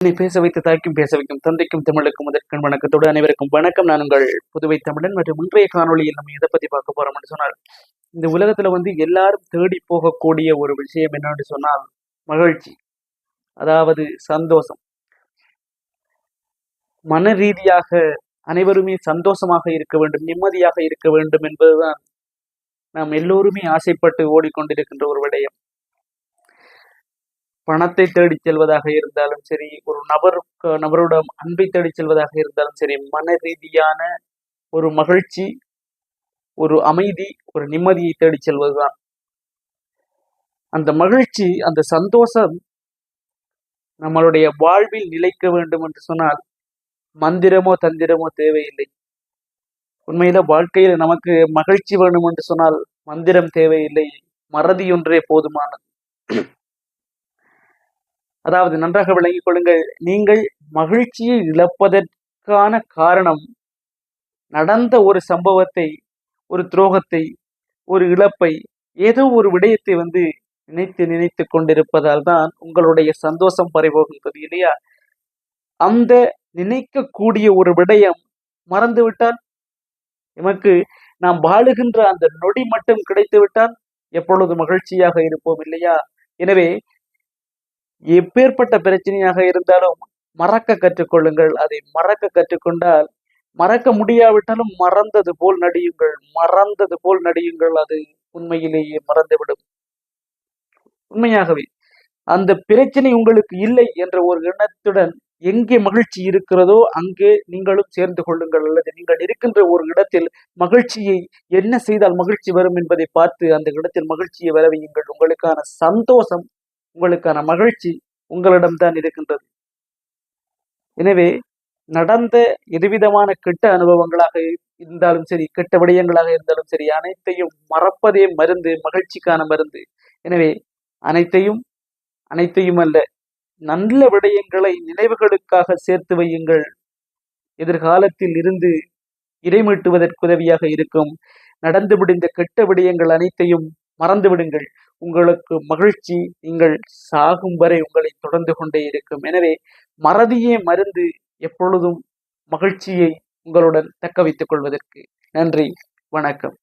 என்னை பேச வைத்து தாய்க்கும் பேச வைக்கும் தந்தைக்கும் தமிழுக்கும் முதற்கண் வணக்கத்தோடு அனைவருக்கும் வணக்கம். நான் உங்கள் புதுவை தமிழன் மற்றும் இன்றைய காணொலியில் நம்ம எதை பத்தி பார்க்க போறோம்னு சொன்னால் இந்த உலகத்துல வந்து எல்லாரும் தேடி போகக்கூடிய ஒரு விஷயம் என்னன்னு சொன்னால் மகிழ்ச்சி. அதாவது சந்தோஷம். மன ரீதியாக அனைவருமே சந்தோஷமாக இருக்க வேண்டும் நிம்மதியாக இருக்க வேண்டும் என்பதுதான் நாம் எல்லோருமே ஆசைப்பட்டு ஓடிக்கொண்டிருக்கின்ற ஒரு விடயம். பணத்தை தேடி செல்வதாக இருந்தாலும் சரி ஒரு நபருக்கு நபரோட அன்பை தேடி செல்வதாக இருந்தாலும் சரி மன ரீதியான ஒரு மகிழ்ச்சி ஒரு அமைதி ஒரு நிம்மதியை தேடி செல்வதுதான். அந்த மகிழ்ச்சி அந்த சந்தோஷம் நம்மளுடைய வாழ்வில் நிலைக்க வேண்டும் என்று சொன்னால் மந்திரமோ தந்திரமோ தேவையில்லை. உண்மையில வாழ்க்கையில் நமக்கு மகிழ்ச்சி வேணும் என்று சொன்னால் மந்திரம் தேவையில்லை. மறதி ஒன்றே போதுமானது. அதாவது நன்றாக விளங்கிக் கொள்ளுங்கள். நீங்கள் மகிழ்ச்சியை இழப்பதற்கான காரணம் நடந்த ஒரு சம்பவத்தை ஒரு துரோகத்தை ஒரு இழப்பை ஏதோ ஒரு விடயத்தை வந்து நினைத்து நினைத்து கொண்டிருப்பதால் தான் உங்களுடைய சந்தோஷம் பறிபோகின்றது இல்லையா? அந்த நினைக்கக்கூடிய ஒரு விடயம் மறந்துவிட்டால் எமக்கு நாம் வாழுகின்ற அந்த நொடி மட்டும் கிடைத்து விட்டால் எப்பொழுது மகிழ்ச்சியாக இருப்போம் இல்லையா? எனவே எப்பேற்பட்ட பிரச்சனையாக இருந்தாலும் மறக்க கற்றுக்கொள்ளுங்கள். அதை மறக்க கற்றுக்கொண்டால் மறக்க முடியாவிட்டாலும் மறந்தது போல் நடியுங்கள். மறந்தது போல் நடியுங்கள். அது உண்மையிலேயே மறந்துவிடும். உண்மையாகவே அந்த பிரச்சனை உங்களுக்கு இல்லை என்ற ஒரு எண்ணத்துடன் எங்கே மகிழ்ச்சி இருக்கிறதோ அங்கே நீங்களும் சேர்ந்து கொள்ளுங்கள். அல்லது நீங்கள் இருக்கின்ற ஒரு இடத்தில் மகிழ்ச்சியை என்ன செய்தால் மகிழ்ச்சி வரும் என்பதை பார்த்து அந்த இடத்தில் மகிழ்ச்சியை வரவையுங்கள் உங்களுக்கான சந்தோஷம் உங்களுக்கான மகிழ்ச்சி உங்களிடம்தான் இருக்கின்றது. எனவே நடந்த எதுவிதமான கெட்ட அனுபவங்களாக இருந்தாலும் சரி கெட்ட விடயங்களாக இருந்தாலும் சரி அனைத்தையும் மறப்பதே மருந்து மகிழ்ச்சிக்கான மருந்து. எனவே அனைத்தையும் அனைத்தையும் அல்ல நல்ல விடயங்களை நினைவுகளுக்காக சேர்த்து வையுங்கள். எதிர்காலத்தில் இருந்து இடைமீட்டுவதற்கு உதவியாக இருக்கும். நடந்து முடிந்த கெட்ட விடயங்கள் அனைத்தையும் மறந்து விடுங்கள் உங்களுக்கு மகிழ்ச்சி நீங்கள் சாகும் வரை உங்களை தொடர்ந்து கொண்டே இருக்கும். எனவே மறதியே மருந்து எப்பொழுதும் மகிழ்ச்சியை உங்களுடன் தக்க வைத்துக் கொள்வதற்கு. நன்றி. வணக்கம்.